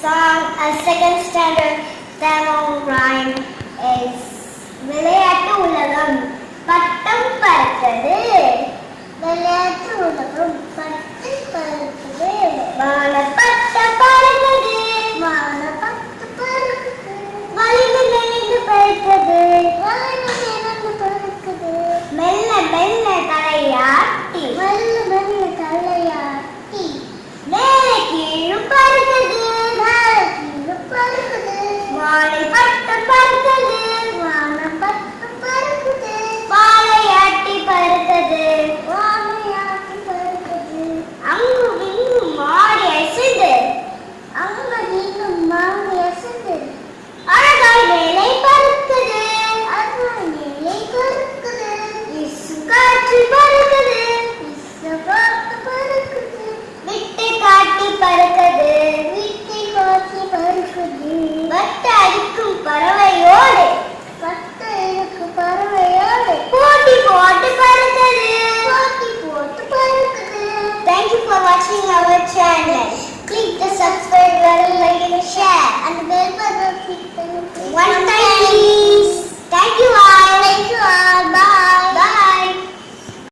song a second standard Tamil rhyme is விளையாட்டு உலகம் பட்டம் பறக்கிறது விளையாட்டு உலகம் பட்டம் பறக்கிறது வான பட்ட பறந்தது வான பட்ட பறக்குது வலிமை நிறைந்து மெல்ல மெல்ல தலையா കുടുംബത്തടുക്കും പറവ